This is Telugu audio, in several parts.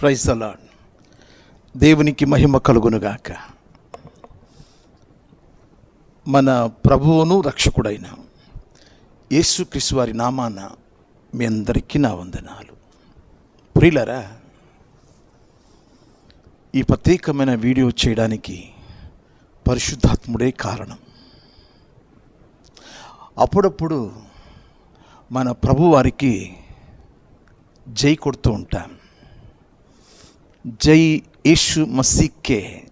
ప్రైజ్ అలాడ్ దేవునికి మహిమ కలుగునుగాక. మన ప్రభువును రక్షకుడైన యేసుక్రీస్తు వారి నామాన మీ అందరికీ నా వందనాలు. ప్రియులరా ఈ ప్రత్యేకమైన వీడియో చేయడానికి పరిశుద్ధాత్ముడే కారణం. అప్పుడప్పుడు మన ప్రభువారికి జై కొడుతూ ఉంటాం. జై యేసు మసీకే.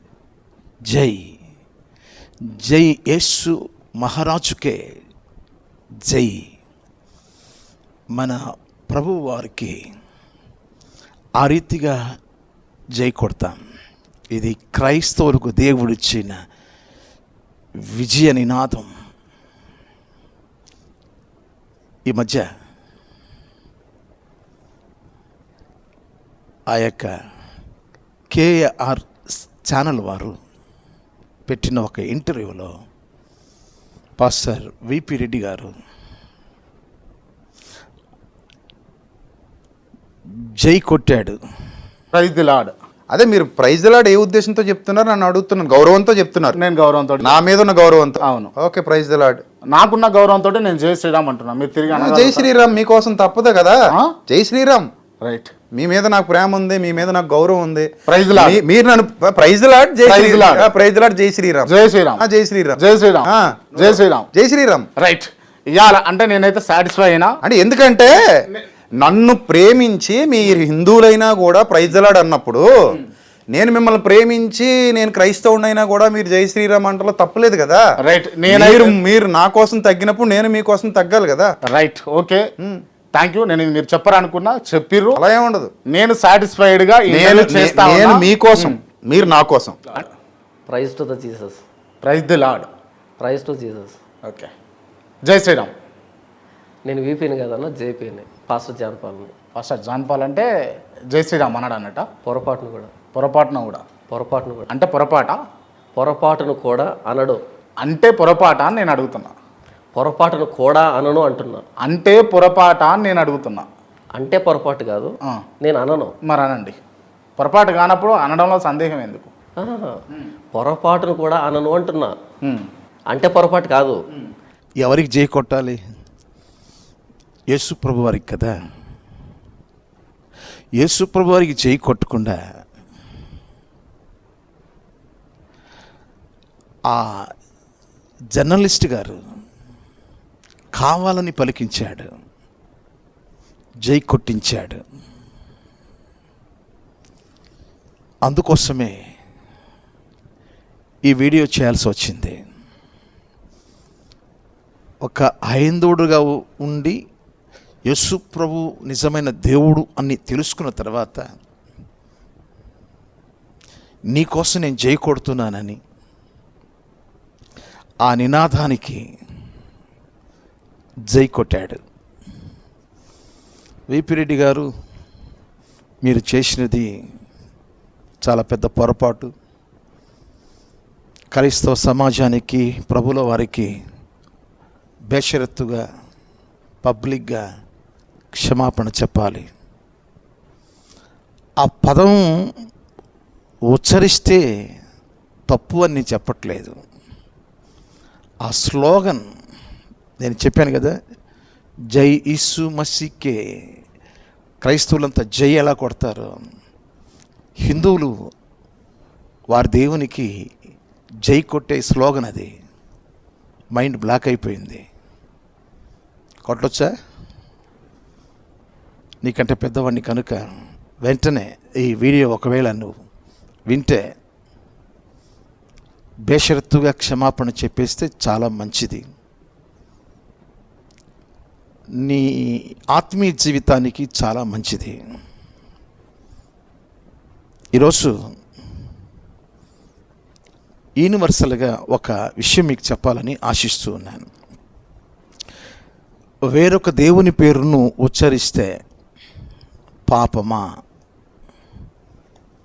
జై. జై యేసు మహారాజుకే. జై. మన ప్రభు వారికి ఆ రీతిగా జై కొడతాం. ఇది క్రైస్తవులకు దేవుడిచ్చిన విజయ నినాదం ఈ మధ్య ఆ యొక్క కేఆర్ ఛానల్ వారు పెట్టిన ఒక ఇంటర్వ్యూలో పాస్టర్ విపి రెడ్డి గారు జై కొట్టాడు. ప్రైజ్ ది లాడ్ అదే మీరు ప్రైజ్ లాడ్ ఏ ఉద్దేశంతో చెప్తున్నారు? నన్ను అడుగుతున్నాను గౌరవంతో చెప్తున్నారు. నేను గౌరవంతో నా మీద ఉన్న గౌరవంతో? అవును. ఓకే ప్రైజ్ లాడ్ నాకున్న గౌరవంతో నేను జై శ్రీరామ్ అంటున్నా. మీరు తిరిగి జై శ్రీరామ్ మీకోసం తప్పదు కదా? జై శ్రీరామ్. రైట్ మీ మీద నాకు ప్రేమ ఉంది మీ మీద నాకు గౌరవం ఉంది. ప్రైజ్ మీరు నన్ను ప్రైజ్ లాడ్ జై ప్రైజ్ శ్రీ- లార్డ్. ఆ, ప్రైజ్ లాడ్ జై శ్రీరామ్. జై శ్రీరామ్. జై శ్రీరామ్. జై శ్రీరామ్. జై శ్రీరామ్. జై శ్రీరామ్. రైట్ ఇవాళ అంటే నేనైతే సాటిస్ఫై అయినా అంటే ఎందుకంటే నన్ను ప్రేమించి మీరు హిందువులైనా కూడా ప్రైజలాడ్ అన్నప్పుడు నేను మిమ్మల్ని ప్రేమించి నేను క్రైస్తవుడైనా కూడా మీరు జై శ్రీరామ్ అంటలో తప్పలేదు కదా. రైట్ మీరు నేను మీరు నా కోసం తగ్గినప్పుడు నేను మీకోసం తగ్గాలి కదా. రైట్ ఓకే థ్యాంక్ యూ నేను మీరు చెప్పరనుకున్నా చెప్పిర్రు. అలా ఏముండదు నేను సాటిస్ఫైడ్గా నేను interview చేస్తా నేను మీకోసం మీరు నా కోసం. Praise to the Jesus praise the lord praise to Jesus okay జై శ్రీరామ్ నేను వీపీని కదన్నా జేపీని పాస్టర్ జాన్పాల్ని ఫస్ట్ జాన్ పాల్ అంటే జై శ్రీరామ్ అన్నాడు అన్నట పొరపాటును కూడా. పొరపాటున కూడా. పొరపాటును కూడా. అంటే పొరపాట? పొరపాటును కూడా అనడు. అంటే పొరపాట అని నేను అడుగుతున్నా. పొరపాటును కూడా అనను అంటున్నా. అంటే పొరపాట అని నేను అడుగుతున్నా. అంటే పొరపాటు కాదు ఆ. నేను అనను. మరి అనండి పొరపాటు కానప్పుడు అనడంలో సందేహం ఎందుకు? ఆహా. పొరపాటును కూడా అనను అంటున్నా. అంటే పొరపాటు కాదు. ఎవరికి జై కొట్టాలి? యేసు ప్రభు వారికి కదా. యేసు ప్రభు వారికి జై కొట్టకుండా ఆ జర్నలిస్ట్ గారు కావాలని పలికించాడు. జై కొట్టించాడు. అందుకోసమే ఈ వీడియో చేయాల్సి వచ్చింది. ఒక హైందవుడుగా ఉండి యశు ప్రభు నిజమైన దేవుడు అని తెలుసుకున్న తర్వాత నీకోసం నేను జై కొడుతున్నానని ఆ నినాదానికి జై కొట్టాడు. విపిరెడ్డి గారు మీరు చేసినది చాలా పెద్ద పొరపాటు. క్రైస్తవ సమాజానికి ప్రభుల వారికి బేషరత్తుగా పబ్లిక్గా క్షమాపణ చెప్పాలి. ఆ పదం ఉచ్చరిస్తే తప్పు అని చెప్పట్లేదు. ఆ స్లోగన్ నేను చెప్పాను కదా జై ఇసు మసికే. క్రైస్తవులంతా జై ఎలా కొడతారు? హిందువులు వారి దేవునికి జై కొట్టే స్లోగన్ అది. మైండ్ బ్లాక్ అయిపోయింది. కొట్టొచ్చా? నీకంటే పెద్దవాడిని కనుక వెంటనే ఈ వీడియో ఒకవేళ నువ్వు వింటే బేషరత్తుగా క్షమాపణ చెప్పేస్తే చాలా మంచిది. నీ ఆత్మీయ జీవితానికి చాలా మంచిది. ఈరోజు యూనివర్సల్గా ఒక విషయం మీకు చెప్పాలని ఆశిస్తూ ఉన్నాను. వేరొక దేవుని పేరును ఉచ్చరిస్తే పాపమా?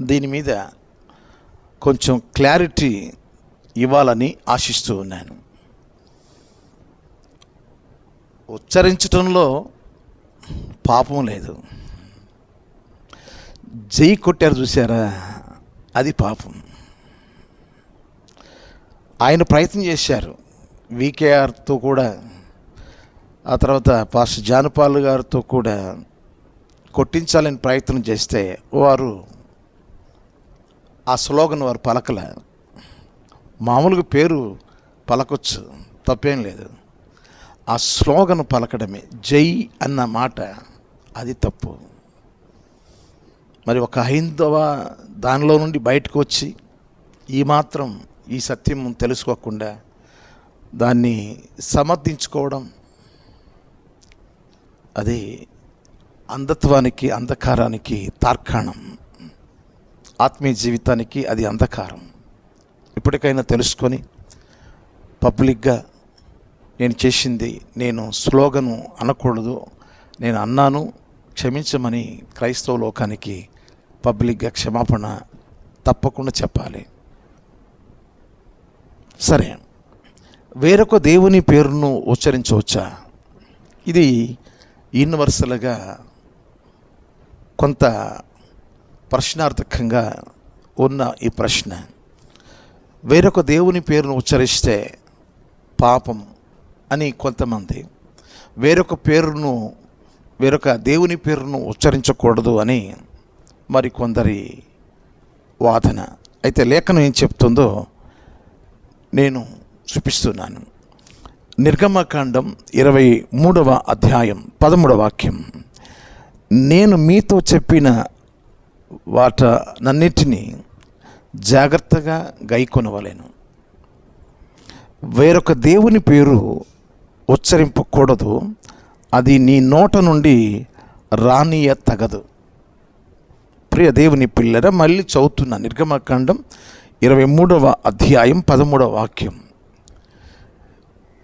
దీని మీద కొంచెం క్లారిటీ ఇవ్వాలని ఆశిస్తూ ఉన్నాను. ఉచ్చరించటంలో పాపం లేదు. జై కొట్టారు చూసారా అది పాపం. ఆయన ప్రయత్నం చేశారు. వికేఆర్తో కూడా ఆ తర్వాత పాస్ జానపాల్ గారితో కూడా కొట్టించాలని ప్రయత్నం చేస్తే వారు ఆ స్లోగన్ వారు పలకల. మామూలుగా పేరు పలకొచ్చు తప్పేం లేదు. ఆ స్లోగన్ పలకడమే జై అన్న మాట అది తప్పు. మరి ఒక హైందవ దానిలో నుండి బయటకు వచ్చి ఈ మాత్రం ఈ సత్యం తెలుసుకోకుండా దాన్ని సమర్థించుకోవడం అది అంధత్వానికి అంధకారానికి తార్కాణం. ఆత్మీయ జీవితానికి అది అంధకారం. ఇప్పటికైనా తెలుసుకొని పబ్లిక్గా నేను చేసింది నేను స్లోగను అనకూడదు నేను అన్నాను క్షమించమని క్రైస్తవ లోకానికి పబ్లిక్గా క్షమాపణ తప్పకుండా చెప్పాలి. సరే వేరొక దేవుని పేరును ఉచ్చరించవచ్చా? ఇది యూనివర్సల్గా కొంత ప్రశ్నార్థకంగా ఉన్న ఈ ప్రశ్న. వేరొక దేవుని పేరును ఉచ్చరిస్తే పాపం అని కొంతమంది వేరొక పేరును వేరొక దేవుని పేరును ఉచ్చరించకూడదు అని మరి కొందరి వాదన. అయితే లేఖనం ఏం చెప్తుందో నేను చూపిస్తున్నాను. నిర్గమకాండం ఇరవై మూడవ అధ్యాయం పదమూడవ వాక్యం. నేను మీతో చెప్పిన వాటనన్నిటినీ జాగ్రత్తగా గైకొనవలేను. వేరొక దేవుని పేరు ఉచ్చరింపకూడదు. అది నీ నోట నుండి రానియ తగదు ప్రియ దేవుని పిల్లర మళ్ళీ చదువుతున్న నిర్గమకాండం ఇరవై మూడవ అధ్యాయం పదమూడవ వాక్యం.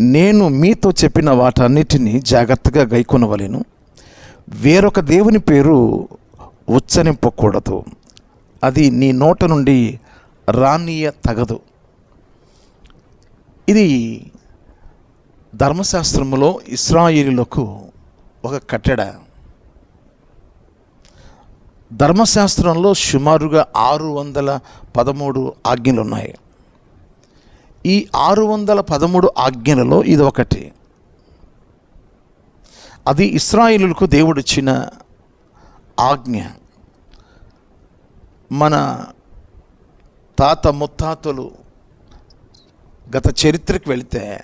నేను మీతో చెప్పిన వాటన్నిటిని జాగ్రత్తగా గైకొనవలేను. వేరొక దేవుని పేరు ఉచ్చరింపకూడదు. అది నీ నోట నుండి రానియ తగదు ఇది ధర్మశాస్త్రములో ఇస్రాయిలకు ఒక కట్టడ. ధర్మశాస్త్రంలో సుమారుగా ఆరు వందల పదమూడు ఆజ్ఞలు ఉన్నాయి ఈ ఆరు వందల పదమూడు ఆజ్ఞలలో ఇది ఒకటి. అది ఇస్రాయిలకు దేవుడిచ్చిన ఆజ్ఞ. మన తాత ముత్తాతలు గత చరిత్రకు వెళితే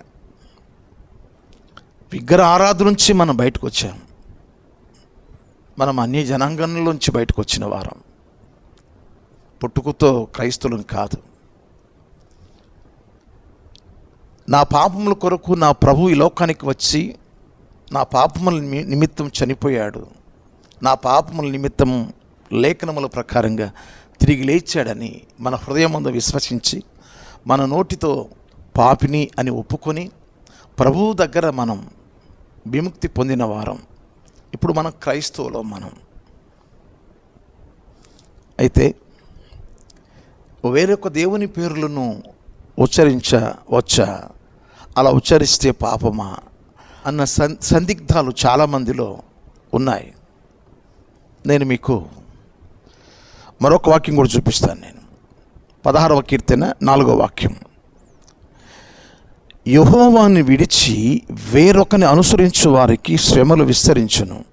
విగ్రహ ఆరాధన నుంచి మనం బయటకు వచ్చాం మనం అన్ని జనాంగంలోంచి బయటకు వచ్చిన వారం. పుట్టుకతో క్రైస్తవులను కాదు. నా పాపముల కొరకు నా ప్రభు ఈ లోకానికి వచ్చి నా పాపముల నిమిత్తం చనిపోయాడు. నా పాపముల నిమిత్తం లేఖనముల ప్రకారంగా తిరిగి లేచాడని మన హృదయమందు విశ్వసించి మన నోటితో పాపిని అని ఒప్పుకొని ప్రభువు దగ్గర మనం విముక్తి పొందిన వారం. ఇప్పుడు మనం క్రైస్తవులో మనం. అయితే వేరొక దేవుని పేర్లను ఉచ్చరించవచ్చా అలా ఉచ్చరిస్తే పాపమా అన్న సం సందిగ్ధాలు చాలామందిలో ఉన్నాయి. నేను మీకు మరొక వాక్యం కూడా చూపిస్తాను నేను. పదహారవ కీర్తన నాలుగో వాక్యం. యహోవాన్ని విడిచి వేరొకని అనుసరించు వారికి శ్రమలు విస్తరించును.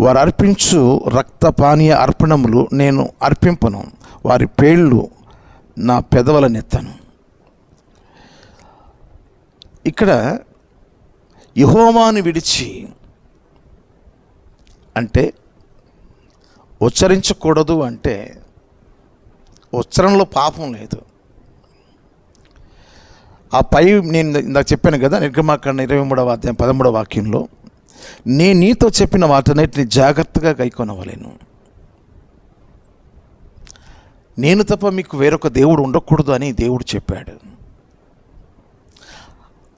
వారు అర్పించు రక్తపానీయ అర్పణములు నేను అర్పింపను. వారి పేళ్ళు నా పెదవులనెత్తను ఇక్కడ యహోవాను విడిచి అంటే ఉచ్చరించకూడదు అంటే ఉచ్చరణలో పాపం లేదు. ఆ పై నేను ఇందాక చెప్పాను కదా నిర్గమాకాండ ఇరవై మూడవ అధ్యాయం పదమూడవ వాక్యంలో నేను నీతో చెప్పిన వాటన్నిటిని జాగ్రత్తగా గైకొనవలేను నేను తప్ప మీకు వేరొక దేవుడు ఉండకూడదు అని దేవుడు చెప్పాడు.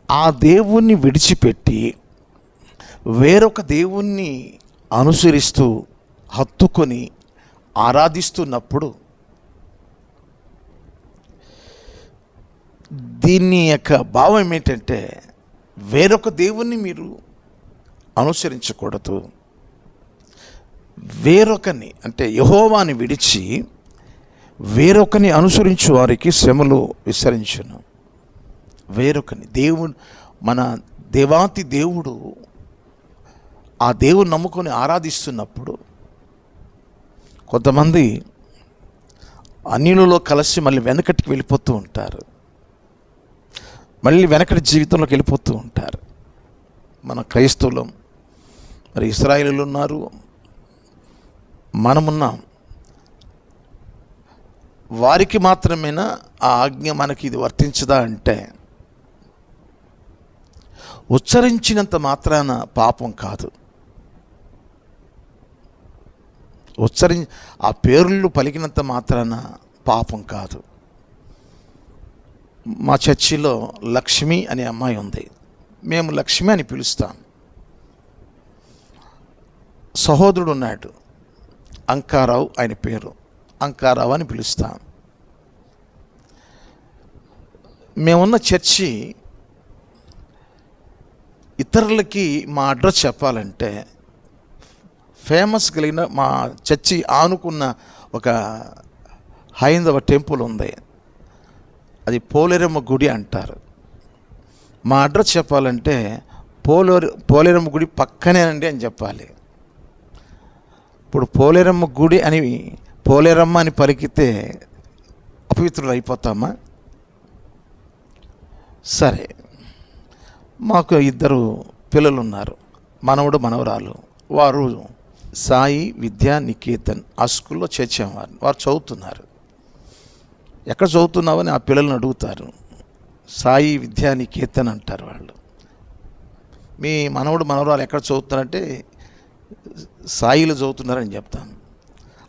ఆ దేవుణ్ణి విడిచిపెట్టి వేరొక దేవుణ్ణి అనుసరిస్తూ హత్తుకొని ఆరాధిస్తున్నప్పుడు దీని యొక్క భావం ఏంటంటే వేరొక దేవుణ్ణి మీరు అనుసరించకూడదు. వేరొకని అంటే యహోవాని విడిచి వేరొకని అనుసరించు వారికి శ్రమలు విసరించను వేరొకని దేవుడు మన దేవాతి దేవుడు ఆ దేవుని నమ్ముకొని ఆరాధిస్తున్నప్పుడు కొంతమంది అన్యులలో కలిసి మళ్ళీ వెనకటికి వెళ్ళిపోతూ ఉంటారు. మళ్ళీ వెనకటి జీవితంలోకి వెళ్ళిపోతూ ఉంటారు. మన క్రైస్తవులం మరి ఇస్రాయిలు ఉన్నారు. మనమున్నాం. వారికి మాత్రమేనా ఆ ఆజ్ఞ మనకి ఇది వర్తించదా అంటే ఉచ్చరించినంత మాత్రాన పాపం కాదు. ఉచ్చరి ఆ పేర్లు పలికినంత మాత్రాన పాపం కాదు. మా చర్చిలో లక్ష్మి అనే అమ్మాయి ఉంది. మేము లక్ష్మి అని పిలుస్తాం. సహోదరుడు ఉన్నాడు. అంకారావు ఆయన పేరు. అంకారావు అని పిలుస్తాం. మేమున్న చర్చి ఇతరులకి మా అడ్రస్ చెప్పాలంటే ఫేమస్ కలిగిన మా చర్చి ఆనుకున్న ఒక హైందవ టెంపుల్ ఉంది. అది పోలేరమ్మ గుడి అంటారు. మా అడ్రస్ చెప్పాలంటే పోలేరు పోలేరమ్మ గుడి పక్కనేనండి అని చెప్పాలి. ఇప్పుడు పోలేరమ్మ గుడి అని పోలేరమ్మ అని పలికితే అపవిత్రులు అయిపోతామా? సరే. మాకు ఇద్దరు పిల్లలు ఉన్నారు మనవడు మనవరాలు. వారు సాయి విద్యా నికేతన్. ఆ స్కూల్లో చేర్చేవారు. వారు చదువుతున్నారు. ఎక్కడ చదువుతున్నావు అని ఆ పిల్లల్ని అడుగుతారు. సాయి విద్యానికేతన్ అంటారు వాళ్ళు. మీ మనవడు మనవరాలు ఎక్కడ చదువుతున్నారంటే సాయిలు చదువుతున్నారని చెప్తాను.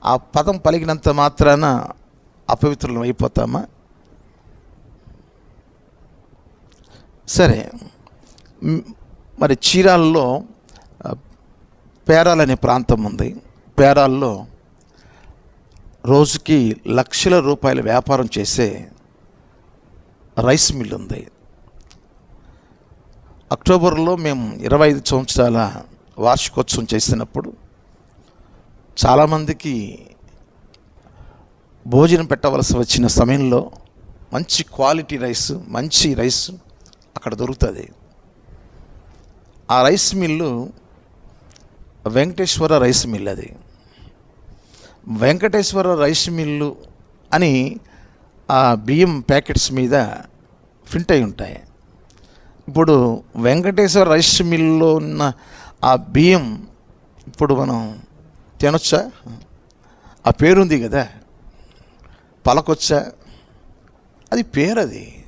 ఆ పదం పలికినంత మాత్రాన అపవిత్రులం అయిపోతామా? సరే. మరి చీరాల్లో పేరాలనే అనే ప్రాంతం ఉంది. పేరాల్లో రోజుకి లక్షల రూపాయల వ్యాపారం చేసే రైస్ మిల్ ఉంది. అక్టోబర్లో మేము ఇరవై ఐదు సంవత్సరాల వార్షికోత్సవం చేసినప్పుడు చాలామందికి భోజనం పెట్టవలసి వచ్చిన సమయంలో మంచి క్వాలిటీ రైస్ మంచి రైస్ అక్కడ దొరుకుతుంది. ఆ rice mill Venkateswara rice mill అది. వెంకటేశ్వర రైస్ మిల్లు అని ఆ బియ్యం ప్యాకెట్స్ మీద ఫింట్ అయి ఉంటాయి. ఇప్పుడు వెంకటేశ్వర రైస్ మిల్లులో ఉన్న ఆ బియ్యం ఇప్పుడు మనం తినొచ్చా? ఆ పేరుంది కదా. పలకొచ్చా? అది పేరు అది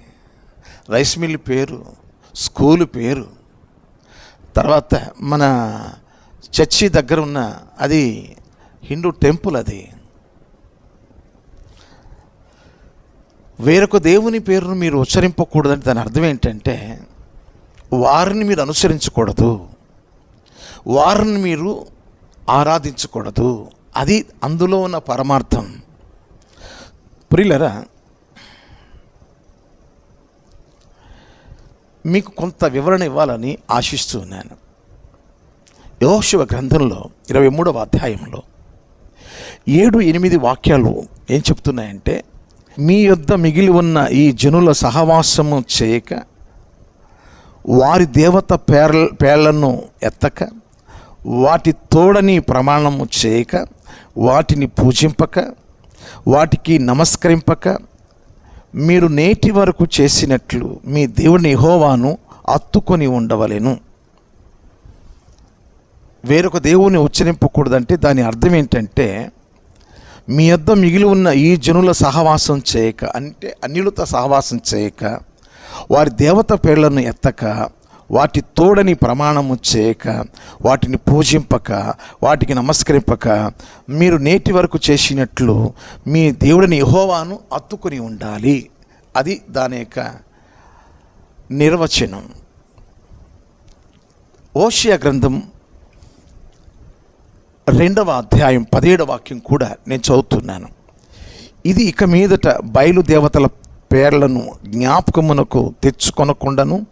రైస్ మిల్ పేరు స్కూలు పేరు. తర్వాత మన చర్చి దగ్గర ఉన్న అది హిందూ టెంపుల్ అది. వేరొక దేవుని పేరును మీరు ఉచ్చరింపకూడదని దాని అర్థం ఏంటంటే వారిని మీరు అనుసరించకూడదు. వారిని మీరు ఆరాధించకూడదు. అది అందులో ఉన్న పరమార్థం. ప్రియులరా మీకు కొంత వివరణ ఇవ్వాలని ఆశిస్తూ ఉన్నాను. యోశివ గ్రంథంలో ఇరవై మూడవ అధ్యాయంలో ఏడు ఎనిమిది వాక్యాలు ఏం చెప్తున్నాయంటే మీ యొద్ద మిగిలి ఉన్న ఈ జనుల సహవాసము చేయక వారి దేవత పేర్ల పేర్లను ఎత్తక వాటి తోడని ప్రమాణము చేయక వాటిని పూజింపక వాటికి నమస్కరింపక మీరు నేటి వరకు చేసినట్లు మీ దేవుని హోవాను అత్తుకొని ఉండవలెను. వేరొక దేవుని ఉచ్చరింపకూడదంటే దాని అర్థం ఏంటంటే మీ యొద్ద మిగిలి ఉన్న ఈ జనుల సహవాసం చేయక అంటే అన్యులతో సహవాసం చేయక వారి దేవత పేర్లను ఎత్తక వాటి తోడని ప్రమాణము చేయక వాటిని పూజింపక వాటికి నమస్కరింపక మీరు నేటి వరకు చేసినట్లు మీ దేవుడిని యహోవాను అత్తుకొని ఉండాలి. అది దాని యొక్క నిర్వచనం. ఓషియా గ్రంథం రెండవ అధ్యాయం పదిహేడవ వాక్యం కూడా నేను చదువుతున్నాను. ఇది ఇక మీదట బయలుదేవతల పేర్లను జ్ఞాపకమునకు తెచ్చుకొనకుండాను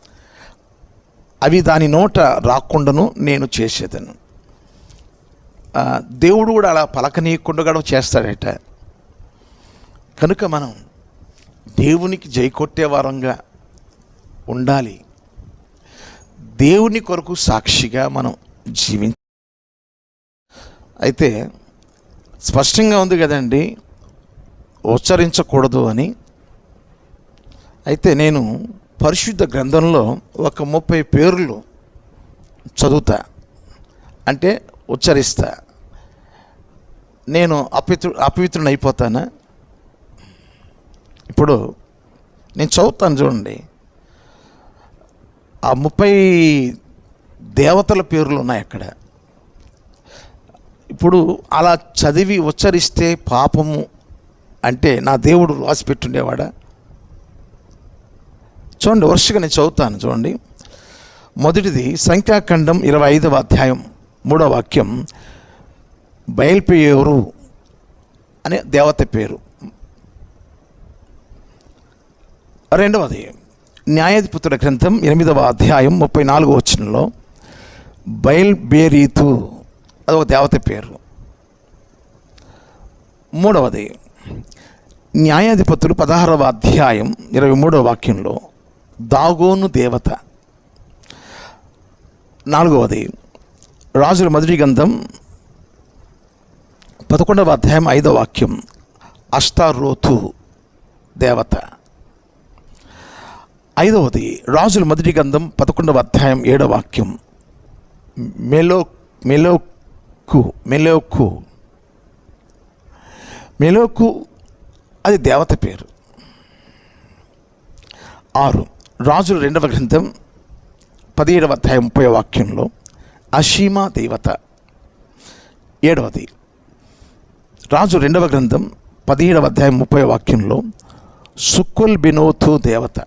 అవి దాని నోట రాకుండాను నేను చేసేదను. దేవుడు కూడా అలా పలకనీయకుండా కూడా చేస్తాడట. కనుక మనం దేవునికి జై వారంగా ఉండాలి. దేవుని కొరకు సాక్షిగా మనం జీవించ అయితే స్పష్టంగా ఉంది కదండి ఉచ్చరించకూడదు అని. అయితే నేను పరిశుద్ధ గ్రంథంలో ఒక ముప్పై పేర్లు చదువుతా అంటే ఉచ్చరిస్తా. నేను అపవిత్రు అపవిత్రుని అయిపోతానా ఇప్పుడు నేను చదువుతాను చూడండి. ఆ ముప్పై దేవతల పేర్లు ఉన్నాయి అక్కడ. ఇప్పుడు అలా చదివి ఉచ్చరిస్తే పాపము అంటే నా దేవుడు రాసి పెట్టుండేవాడా? చూడండి వరుసగా నేను చదువుతాను చూడండి. మొదటిది సంఖ్యాఖండం ఇరవై ఐదవ అధ్యాయం మూడవ వాక్యం. బయల్పేయరు అనే దేవత పేరు. రెండవది న్యాయాధిపతుల గ్రంథం ఎనిమిదవ అధ్యాయం ముప్పై నాలుగో వచనంలో బయల్బేరీతు అదొక దేవత పేరు. మూడవది న్యాయాధిపతులు పదహారవ అధ్యాయం ఇరవై మూడవ వాక్యంలో దాగోను దేవత. నాలుగవది రాజుల మొదటి గంధం పదకొండవ అధ్యాయం ఐదవ వాక్యం అష్టారోతు దేవత. ఐదవది రాజుల మొదటి గంధం పదకొండవ అధ్యాయం ఏడవ వాక్యం మెలో మెలోక్కు మెలోకు మెలోకు అది దేవత పేరు. ఆరు రాజుల రెండవ గ్రంథం పదిహేడవ అధ్యాయం ముప్పై వాక్యంలో అషీమా దేవత. ఏడవది రాజు రెండవ గ్రంథం పదిహేడవ అధ్యాయం ముప్పై వాక్యంలో సుక్కుల్ బినోతు దేవత.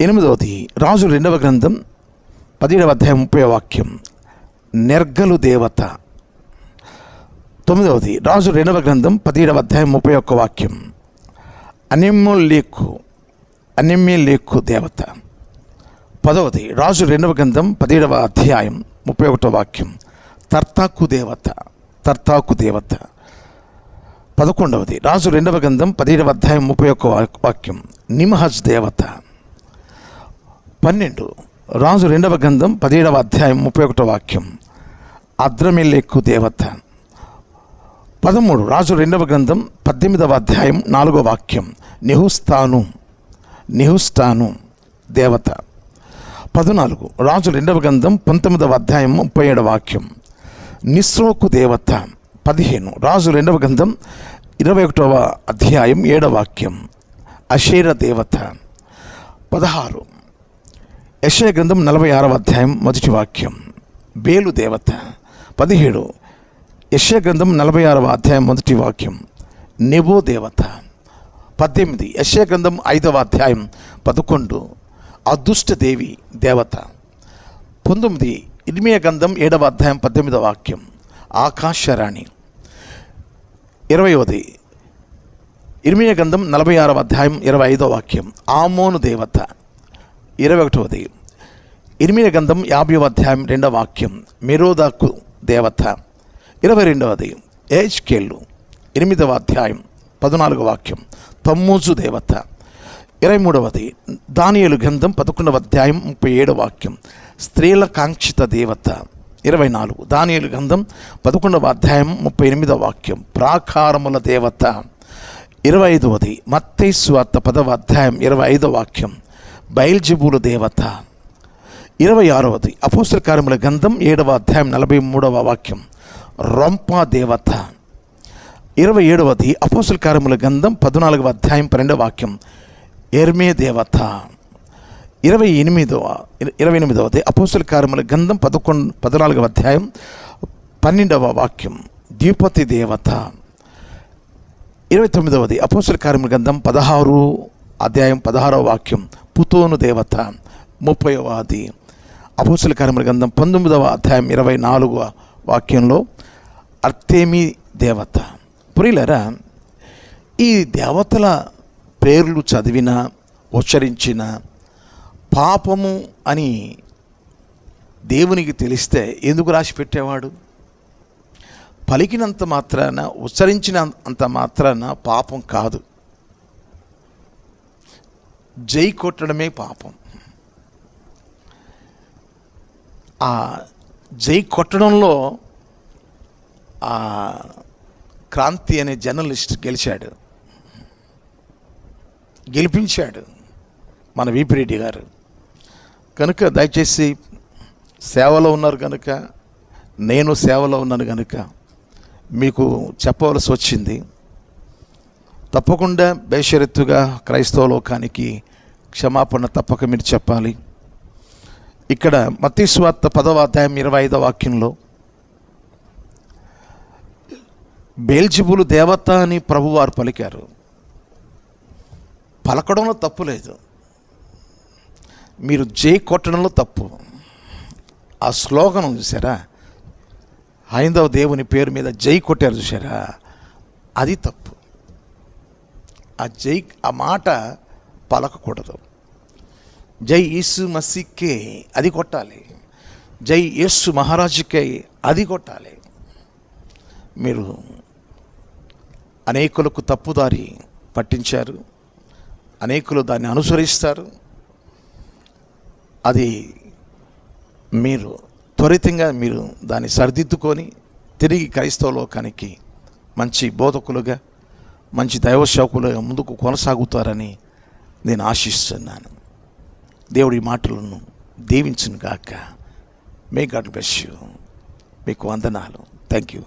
ఎనిమిదవది రాజు రెండవ గ్రంథం పదిహేడవ అధ్యాయం ముప్పై వాక్యం. నెర్గలు దేవత. తొమ్మిదవది రాజు రెండవ గ్రంథం పదిహేడవ అధ్యాయం ముప్పై ఒక్క వాక్యం. అనిమ్ములేకు అనిమ్యలేకు దేవత. పదవది రాజు రెండవ గ్రంథం పదిహేడవ అధ్యాయం ముప్పై ఒకటో వాక్యం. తర్తాకు దేవత తర్తాకు దేవత. పదకొండవది రాజు రెండవ గ్రంథం పదిహేడవ అధ్యాయం ముప్పై ఒక్క వాక్యం. నిమహజ్ దేవత. పన్నెండు రాజు రెండవ గ్రంథం పదిహేడవ అధ్యాయం ముప్పై ఒకటో వాక్యం. అద్రమిల్లెక్కు దేవత. పదమూడు రాజు రెండవ గ్రంథం పద్దెనిమిదవ అధ్యాయం నాలుగో వాక్యం. నిహుస్తాను నిహుస్తాను దేవత. పద్నాలుగు రాజు రెండవ గ్రంథం పంతొమ్మిదవ అధ్యాయం ముప్పై ఏడవ వాక్యం. నిస్రోకు దేవత. పదిహేను రాజు రెండవ గ్రంథం ఇరవై ఒకటవ అధ్యాయం ఏడవ వాక్యం. అషేర దేవత. పదహారు యశయ గ్రంథం నలభై ఆరవ అధ్యాయం మొదటి వాక్యం. బేలు దేవత. పదిహేడు. యశయ గ్రంథం నలభై ఆరవ అధ్యాయం మొదటి వాక్యం. నెబో దేవత. పద్దెనిమిది. యశయ గ్రంథం ఐదవ అధ్యాయం పదకొండు. అదృష్ట దేవి దేవత. పంతొమ్మిది. ఇర్మియ గ్రంథం ఏడవ అధ్యాయం పద్దెనిమిదవ వాక్యం. ఆకాశరాణి ఇరవైవది. ఇర్మియ గ్రంథం నలభై ఆరవ అధ్యాయం ఇరవై ఐదవ వాక్యం. ఆమోను దేవత. ఇరవై ఒకటవది. ఇరిమిన గంధం యాభై అధ్యాయం రెండవ వాక్యం మెరోదాకు దేవత. ఇరవై రెండవది ఏజ్కేళ్ళు ఎనిమిదవ అధ్యాయం పద్నాలుగవ వాక్యం తమ్మూజు దేవత. ఇరవై మూడవది దానియలు గంధం పదకొండవ అధ్యాయం ముప్పై ఏడవ వాక్యం స్త్రీల కాంక్షిత దేవత. ఇరవై నాలుగు దానియలు గంధం పదకొండవ అధ్యాయం ముప్పై ఎనిమిదవ వాక్యం ప్రాకారముల దేవత. ఇరవై ఐదవది మత్తైస్వార్త పదవ అధ్యాయం ఇరవై ఐదవ వాక్యం బయల్జబులు దేవత. ఇరవై ఆరవది అపోస్తల కార్యముల గంధం ఏడవ అధ్యాయం నలభై మూడవ వాక్యం. రొంపా దేవత. ఇరవై ఏడవది అపోస్తల కార్యముల గంధం పద్నాలుగవ అధ్యాయం పన్నెండవ వాక్యం. ఎర్మే దేవత. ఇరవై ఎనిమిదవ ఇరవై ఎనిమిదవది అపోస్తల కార్యముల గంధం పదకొండు పద్నాలుగవ అధ్యాయం పన్నెండవ వాక్యం. ద్విపతి దేవత. ఇరవై తొమ్మిదవది అపోస్తల కార్యముల గ్రంథం పదహారు అధ్యాయం పదహారవ వాక్యం. పుతోను దేవత ముప్పైవది అపోస్తల కార్యముల గ్రంథం పంతొమ్మిదవ అధ్యాయం ఇరవై నాలుగవ వాక్యంలో అర్తేమి దేవత. పురిలరా ఈ దేవతల పేర్లు చదివిన ఉచ్చరించిన పాపము అని దేవునికి తెలిస్తే ఎందుకు రాసి పెట్టేవాడు? పలికినంత మాత్రాన ఉచ్చరించిన అంత మాత్రాన పాపం కాదు. జై కొట్టడమే పాపం. ఆ జై కొట్టడంలో ఆ క్రాంతి అనే జర్నలిస్ట్ గెలిచాడు. గెలిపించాడు మన విపిరెడ్డి గారు. కనుక దయచేసి సేవలో ఉన్నారు కనుక నేను సేవలో ఉన్నాను కనుక మీకు చెప్పవలసి వచ్చింది. తప్పకుండా బేషరత్తుగా క్రైస్తవ లోకానికి క్షమాపణ తప్పక మీరు చెప్పాలి. ఇక్కడ మతీస్వార్త పదవ అధ్యాయం ఇరవై ఐదవ వాక్యంలో బేల్జిబులు దేవత అని ప్రభువారు పలికారు. పలకడంలో తప్పు లేదు. మీరు జై కొట్టడంలో తప్పు. ఆ స్లోగనం చూసారా? హైందవ దేవుని పేరు మీద జై కొట్టారు చూసారా? అది తప్పు. ఆ జై ఆ మాట పలకకూడదు. జై యేసు మసిక్కే అది కొట్టాలి. జై యేసు మహారాజుకే అది కొట్టాలి. మీరు అనేకులకు తప్పుదారి పట్టించారు. అనేకులు దాన్ని అనుసరిస్తారు. అది మీరు త్వరితంగా మీరు దాన్ని సరిదిద్దుకొని తిరిగి క్రైస్తవ లోకానికి మంచి బోధకులుగా మంచి దైవ సేవకులుగా ముందుకు కొనసాగుతారని నేను ఆశిస్తున్నాను. దేవుడి మాటలను దీవించును గాక. మే గాడ్ బ్లెస్ యూ మీకు వందనాలు. Thank you